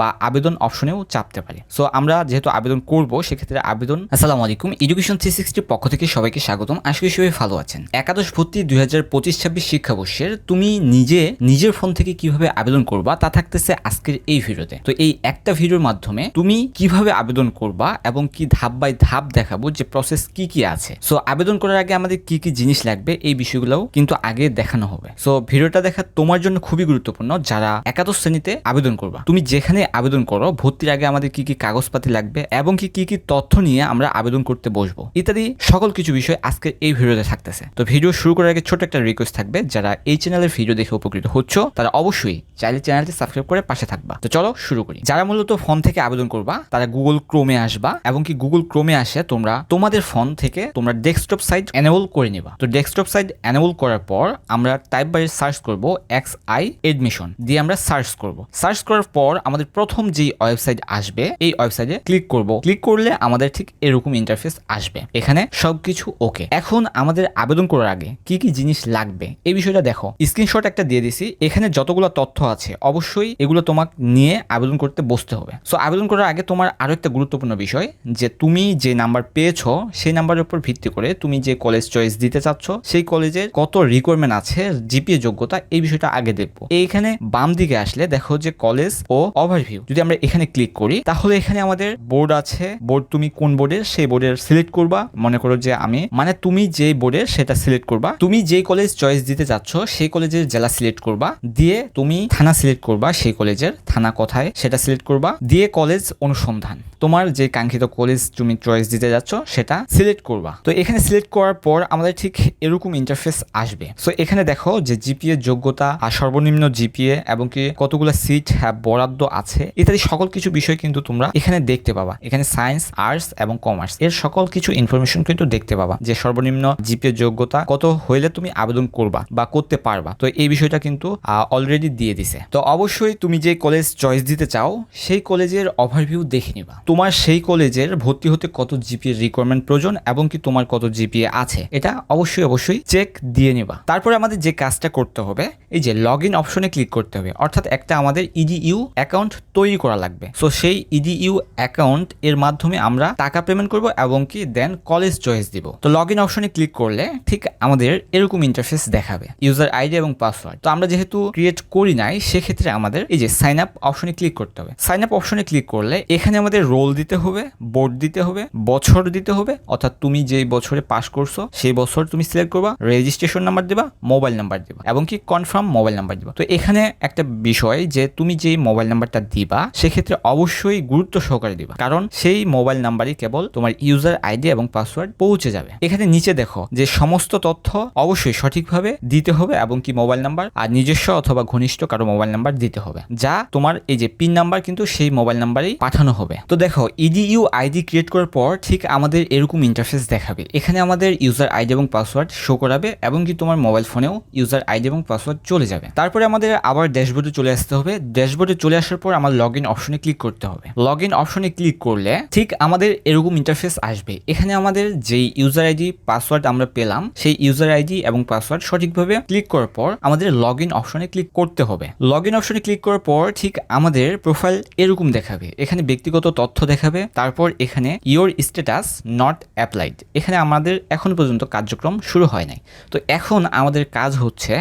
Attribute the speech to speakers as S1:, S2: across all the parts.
S1: বা আবেদন অপশনেও চাপতে পারি। সো আমরা যেহেতু আবেদন করব, সেক্ষেত্রে আবেদন আসসালামু আলাইকুম। এডুকেশন থ্রি সিক্সটির পক্ষ থেকে সবাইকে স্বাগতম। আশা করি সবাই ভালো আছেন। একাদশ ভর্তি দুই হাজার পঁচিশ ছাব্বিশ শিক্ষাবর্ষের তুমি নিজে, নিজের ফোন থেকে কীভাবে আবেদন করবা তা থাকতেছে আজকের এই ভিডিওতে। তো এই একটা ভিডিওর মাধ্যমে তুমি কীভাবে আবেদন করবা এবং কি ধাপ বাই ধাপ দেখাবো যে প্রসেস কি কি আছে। সো আবেদন করার আগে আমাদের কি কি জিনিস লাগবে এই বিষয়গুলোও কিন্তু আগে দেখানো হবে। সো ভিডিওটা দেখা তোমার জন্য খুবই গুরুত্বপূর্ণ যারা একাদশ শ্রেণীতে আবেদন করবা। তুমি যেখানে আবেদন করো, ভর্তির আগে আমাদের কি কি কাগজপাতি লাগবে এবং কি কি কি তথ্য নিয়ে আমরা আবেদন করতে বসবো, ইত্যাদি সকল কিছু বিষয় আজকের এই ভিডিওতে থাকতেছে। তো ভিডিও শুরু করার আগে ছোট একটা রিকোয়েস্ট থাকবে, যারা এই চ্যানেলের ভিডিও দেখে উপকৃত হচ্ছ, তারা অবশ্যই চাইলে চ্যানেলটি সাবস্ক্রাইব করে পাশে থাকবা। তো চলো শুরু করি। যারা মূলত ফোন থেকে আবেদন করবা, তারা গুগল ক্রোমে আসবা এবং কি গুগল ক্রোমে আসে, তোমরা তোমাদের ফোন থেকে তোমরা ডেস্কটপ সাইট এনেবল করে নিবা। তো ডেস্কটপ সাইট এনেবল করার পর আমরা টাইপ বাই সার্চ করব এক্স আই এডমিশন দিয়ে আমরা সার্চ করব। সার্চ করার পর আমাদের প্রথম যে ওয়েবসাইট আসবে, এই ওয়েবসাইটে ক্লিক করব। ক্লিক করলে আমাদের ঠিক এরকম ইন্টারফেস আসবে। এখানে সবকিছু ওকে এখন আমাদের আবেদন করার আগে কি কি জিনিস লাগবে, এই বিষয়টা দেখো। স্ক্রিনশট একটা দিয়ে দিছি। এখানে যতগুলো তথ্য আছে, অবশ্যই এগুলো তোমাকে নিয়ে আবেদন করতে বসতে হবে। সো আবেদন করার আগে তোমার আরও একটা গুরুত্বপূর্ণ বিষয়, যে তুমি যে নাম্বার পেয়েছ, সেই নাম্বারের উপর ভিত্তি করে তুমি যে কলেজ চয়েস দিতে চাচ্ছ, সেই কলেজের কত রিকোয়ারমেন্ট আছে জিপিএ যোগ্যতা, এই বিষয়টা আগে দেখব। এইখানে বাম দিকে আসলে দেখো যে কলেজ ও ওভারভিউ যদি আমরা এখানে ক্লিক করি, তাহলে এখানে আমাদের বোর্ড আছে। বোর্ড তুমি কোন বোর্ডের সেই বোর্ডের সিলেক্ট করবা। মনে করো যে আমি মানে তুমি যে বোর্ডের সেটা সিলেক্ট করবা। তুমি যে কলেজ চয়েস দিতে চাচ্ছ, সেই কলেজের জেলা সিলেক্ট করবা। দিয়ে তুমি থানা সিলেক্ট করবা, সেই কলেজের থানা কোথায়, সেটা সিলেক্ট করবা। দিয়ে কলেজ অনুসন্ধান। তোমার যে কাঙ্ক্ষিত কলেজ তুমি চয়েস দিতে যাচ্ছ, সেটা সিলেক্ট করবা। তো এখানে সিলেক্ট করার পর আমাদের ঠিক এরকম ইন্টারফেস আসবে। সো এখানে দেখো যে জিপিএ যোগ্যতা আর সর্বনিম্ন জিপিএ এবং কি কতগুলো সিট হ্যাঁ বরাদ্দ আছে। ইত্যাদি সকল কিছু বিষয় কিন্তু তোমরা এখানে দেখতে পাবা। এখানে সায়েন্স আর্টস এবং কমার্স এর সকল কিছু ইনফরমেশন কিন্তু দেখতে পাবা যে সর্বনিম্ন জিপিএ যোগ্যতা কত হইলে তুমি আবেদন করবা বা করতে পারবা। তো এই বিষয়টা কিন্তু অলরেডি দিয়ে দিছে। তো অবশ্যই তুমি যে কলেজ চয়েস দিতে চাও, সেই কলেজের ওভারভিউ দেখে নিবা। তোমার সেই কলেজের ভর্তি হতে কত জিপিএ রিকোয়ারমেন্ট প্রয়োজন এবং কি তোমার কত জিপিএ আছে, এটা অবশ্যই অবশ্যই চেক দিয়ে নিবা। তারপরে আমাদের যে কাজটা করতে হবে, এই যে লগ ইন অপশনে ক্লিক করতে হবে। অর্থাৎ একটা আমাদের ইডিইউ অ্যাকাউন্ট তৈরি করা লাগবে। সো সেই ইডিইউ অ্যাকাউন্ট এর মাধ্যমে আমরা টাকা পেমেন্ট করব এবং কি দেন কলেজ চয়েস দিব। তো লগ ইন অপশনে ক্লিক করলে ঠিক আমাদের এরকম ইন্টারফেস দেখাবে ইউজার আইডি এবং পাসওয়ার্ড তো আমরা যেহেতু ক্রিয়েট করি নাই, সেক্ষেত্রে আমাদের এই যে সাইন আপ অপশনে ক্লিক করতে হবে। সাইন আপ অপশনে ক্লিক করলে এখানে আমাদের রোল দিতে হবে বোর্ড দিতে হবে, বছর দিতে হবে, অর্থাৎ তুমি যেই বছরে পাস করছ, সেই বছর তুমি সিলেক্ট করবা রেজিস্ট্রেশন নাম্বার দেবা মোবাইল নাম্বার দিবা এবং কি কনফার্ম মোবাইল নাম্বার দিবা। তো এখানে একটা বিষয় যে তুমি যেই মোবাইল নাম্বারটা দিবা, সেক্ষেত্রে অবশ্যই গুরুত্ব সহকারে দিবা। কারণ সেই মোবাইল নাম্বারই কেবল তোমার ইউজার আইডি এবং পাসওয়ার্ড পৌঁছে যাবে। এখানে নিচে দেখো যে সমস্ত তথ্য অবশ্যই সঠিকভাবে দিতে হবে এবং কি মোবাইল নাম্বার আর নিজস্ব অথবা ঘনিষ্ঠ কারও মোবাইল নাম্বার দিতে হবে। যা তোমার এই যে পিন নাম্বার কিন্তু সেই মোবাইল নাম্বারেই পাঠানো হবে। তো দেখো ইডিইউ আইডি ক্রিয়েট করার পর ঠিক আমাদের এরকম ইন্টারফেস দেখাবে। এখানে আমাদের ইউজার আইডি এবং পাসওয়ার্ড শো করাবে এবং কি তোমার মোবাইল ফোনেও ইউজার আইডি এবং পাসওয়ার্ড চলে যাবে। তারপরে আমাদের আবার ড্যাশবোর্ডে চলে আসতে হবে। ড্যাশবোর্ডে চলে আসার পর আমার লগ ইন অপশনে ক্লিক করতে হবে। লগ ইন অপশনে ক্লিক করলে ঠিক আমাদের এরকম ইন্টারফেস আসবে। এখানে আমাদের যেই ইউজার আইডি পাসওয়ার্ড আমরা পেলাম, সেই ইউজার আইডি এবং পাসওয়ার্ড সঠিকভাবে ক্লিক করার পর আমাদের লগ ইন অপশনে ক্লিক করতে হবে। লগ ইন অপশনে ক্লিক করার পর ঠিক আমাদের প্রোফাইল এরকম দেখাবে। এখানে ব্যক্তিগত তথ্য দেখাবে, তারপর এখানে ইওর স্ট্যাটাস নট অ্যাপ্লাইড এখানে আমাদের এখন পর্যন্ত কার্যক্রম শুরু হয় নাই। তো এখন আমাদের কাজ হচ্ছে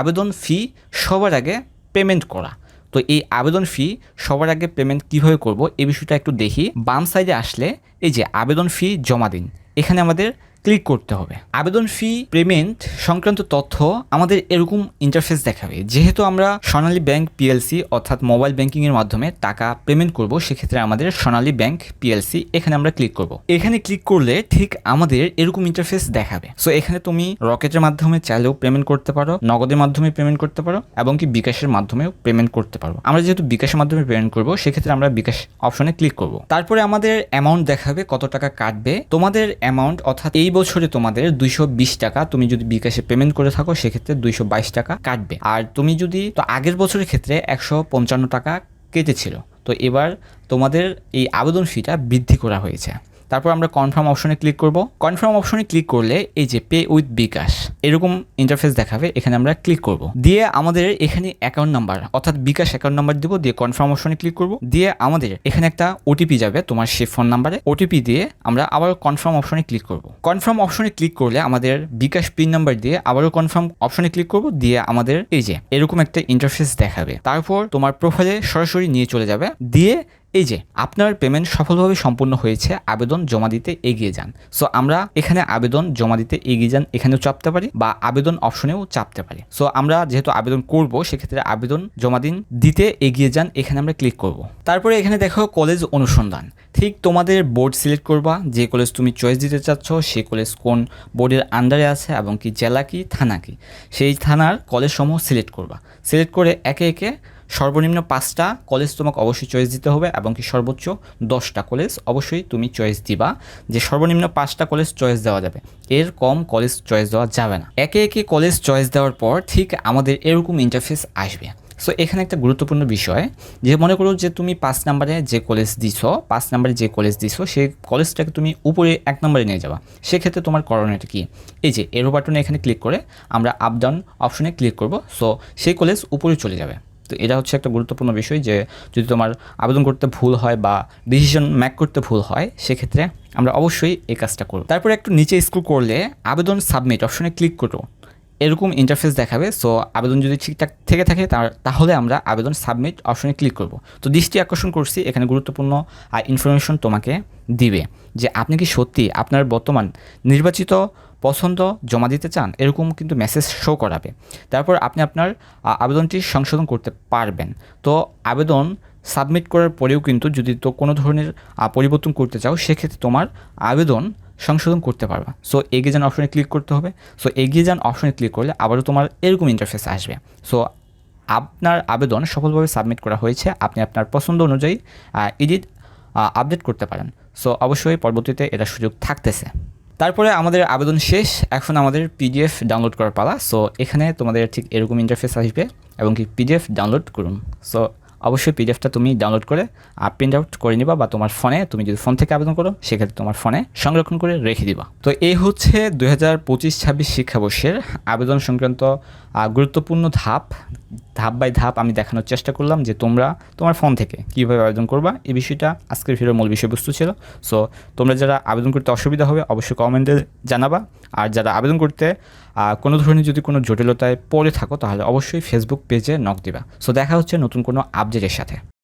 S1: আবেদন ফি সবার আগে পেমেন্ট করা। তো এই আবেদন ফি সবার আগে পেমেন্ট কীভাবে করব এই বিষয়টা একটু দেখি। বাম সাইডে আসলে এই যে আবেদন ফি জমা দিন, এখানে আমাদের ক্লিক করতে হবে। আবেদন ফি পেমেন্ট সংক্রান্ত তথ্য আমাদের এরকম ইন্টারফেস দেখাবে। যেহেতু আমরা সোনালী ব্যাংক পিএলসি অর্থাৎ মোবাইল ব্যাংকিং এর মাধ্যমে টাকা পেমেন্ট করব, সেক্ষেত্রে আমাদের সোনালী ব্যাংক পিএলসি এখানে আমরা ক্লিক করব। এখানে ক্লিক করলে ঠিক আমাদের এরকম ইন্টারফেস দেখাবে। সো এখানে তুমি রকেটের মাধ্যমে চাইলেও পেমেন্ট করতে পারো, নগদের মাধ্যমে পেমেন্ট করতে পারো, এবং কি বিকাশের মাধ্যমেও পেমেন্ট করতে পারো। আমরা যেহেতু বিকাশের মাধ্যমে পেমেন্ট করব, সেক্ষেত্রে আমরা বিকাশ অপশনে ক্লিক করব। তারপরে আমাদের অ্যামাউন্ট দেখাবে কত টাকা কাটবে। তোমাদের অ্যামাউন্ট অর্থাৎ এই বছরে তোমাদের দুইশো বিশ টাকা তুমি যদি বিকাশে পেমেন্ট করে থাকো, সেক্ষেত্রে দুইশো বাইশ টাকা কাটবে। আর তুমি যদি, তো আগের বছরের ক্ষেত্রে একশো পঞ্চান্ন টাকা কেটেছিল। তো এবার তোমাদের এই আবেদন ফিটা বৃদ্ধি করা হয়েছে। তারপর আমরা কনফার্ম অপশনে ক্লিক করব। কনফার্ম অপশনে ক্লিক করলে এই যে পে উইথ বিকাশ, এরকম ইন্টারফেস দেখাবে, এখানে আমরা ক্লিক করব। দিয়ে আমাদের এখানে অ্যাকাউন্ট নাম্বার অর্থাৎ বিকাশ অ্যাকাউন্ট নাম্বার দিব, দিয়ে কনফার্ম অপশনে ক্লিক করব। দিয়ে আমাদের এখানে একটা ওটিপি যাবে, তোমার সেই ফোন নাম্বারে ওটিপি দিয়ে আমরা আবার কনফার্ম অপশনে ক্লিক করব। কনফার্ম অপশনে ক্লিক করলে আমাদের বিকাশ পিন নাম্বার দিয়ে আবারও কনফার্ম অপশনে ক্লিক করব। দিয়ে আমাদের এই যে এরকম একটা ইন্টারফেস দেখাবে। তারপর তোমার প্রোফাইলে সরাসরি নিয়ে চলে যাবে। দিয়ে এই যে, আপনার পেমেন্ট সফলভাবে সম্পূর্ণ হয়েছে, আবেদন জমা দিতে এগিয়ে যান। সো আমরা এখানে আবেদন জমা দিতে এগিয়ে যান, এখানেও চাপতে পারি বা আবেদন অপশনেও চাপতে পারি। সো আমরা যেহেতু আবেদন করব, সেক্ষেত্রে আবেদন জমা দিন, দিতে এগিয়ে যান, এখানে আমরা ক্লিক করব। তারপরে এখানে দেখো কলেজ অনুসন্ধান। ঠিক তোমাদের বোর্ড সিলেক্ট করবা, যে কলেজ তুমি চয়েস দিতে চাচ্ছ সেই কলেজ কোন বোর্ডের আন্ডারে আছে এবং কি জেলা কি, থানা কি। সেই থানার কলেজ সমূহ সিলেক্ট করবা। সিলেক্ট করে একে একে সর্বনিম্ন পাঁচটা কলেজ তোমাকে অবশ্যই চয়েস দিতে হবে এবং কি সর্বোচ্চ দশটা কলেজ অবশ্যই তুমি চয়েস দিবা যে সর্বনিম্ন পাঁচটা কলেজ চয়েস দেওয়া যাবে। এর কম কলেজ চয়েস দেওয়া যাবে না। একে একে কলেজ চয়েস দেওয়ার পর ঠিক আমাদের এরকম ইন্টারফেস আসবে। সো এখানে একটা গুরুত্বপূর্ণ বিষয়, যে মনে করো যে তুমি পাঁচ নাম্বারে যে কলেজ দিছো, পাঁচ নাম্বারে যে কলেজ দিছো সেই কলেজটাকে তুমি উপরে এক নম্বরে নিয়ে যাবা। সেক্ষেত্রে তোমার করণীয়টা কি? এই যে এরো বাটনে এখানে ক্লিক করে আমরা আপ ডাউন অপশনে ক্লিক করব। সো সেই কলেজ উপরে চলে যাবে। তো এটা হচ্ছে একটা গুরুত্বপূর্ণ বিষয় যে যদি তোমার আবেদন করতে ভুল হয় বা ডিসিশন ম্যাক করতে ভুল হয়, সেক্ষেত্রে আমরা অবশ্যই এই কাজটা করব। তারপরে একটু নিচে স্কুল করলে আবেদন সাবমিট অপশনে ক্লিক করো। এরকম ইন্টারফেস দেখাবে সো আবেদন যদি ঠিকঠাক থেকে থাকে তাহলে আমরা আবেদন সাবমিট অপশনে ক্লিক করব। তো দৃষ্টি আকর্ষণ করছি, এখানে গুরুত্বপূর্ণ ইনফরমেশন তোমাকে দিবে যে আপনি কি সত্যি আপনার বর্তমান নির্বাচিত পছন্দ জমা দিতে চান? এরকম কিন্তু মেসেজ শো করাবে। তারপর আপনি আপনার আবেদনটি সংশোধন করতে পারবেন। তো আবেদন সাবমিট করার পরেও কিন্তু যদি তো কোনো ধরনের পরিবর্তন করতে চাও, সেক্ষেত্রে তোমার আবেদন সংশোধন করতে পারবা। সো এগিয়ে যান অপশনে ক্লিক করতে হবে। সো এগিয়ে যান অপশনে ক্লিক করলে আবারও তোমার এরকম ইন্টারফেস আসবে। সো আপনার আবেদন সফলভাবে সাবমিট করা হয়েছে। আপনি আপনার পছন্দ অনুযায়ী এডিট আপডেট করতে পারেন। সো অবশ্যই পরবর্তীতে এটা সুযোগ থাকতেছে। তারপরে আমাদের আবেদন শেষ। এখন আমাদের পিডিএফ ডাউনলোড করার পালা। সো এখানে তোমাদের ঠিক এরকম ইন্টারফেস আসবে এবং কি পিডিএফ ডাউনলোড করুন। সো অবশ্যই পিডিএফটা তুমি ডাউনলোড করে প্রিন্ট আউট করে নিবা বা তোমার ফোনে তুমি যদি ফোন থেকে আবেদন করো, সেক্ষেত্রে তোমার ফোনে সংরক্ষণ করে রেখে দিবা। তো এই হচ্ছে দুই হাজার পঁচিশ ছাব্বিশ শিক্ষাবর্ষের আবেদন সংক্রান্ত গুরুত্বপূর্ণ ধাপ। ধাপ বাই ধাপ আমি দেখানোর চেষ্টা করলাম যে তোমরা তোমার ফোন থেকে কীভাবে আবেদন করবা। এই বিষয়টা আজকের ভিডিওর মূল বিষয়বস্তু ছিল। সো তোমরা যারা আবেদন করতে অসুবিধা হবে, অবশ্যই কমেন্টে জানাবা। আর যারা আবেদন করতে কোনো ধরনের যদি কোনো জটিলতায় পড়ে থাকো, তাহলে অবশ্যই ফেসবুক পেজে নক দিবা। সো দেখা হচ্ছে নতুন কোনো আপডেটের সাথে।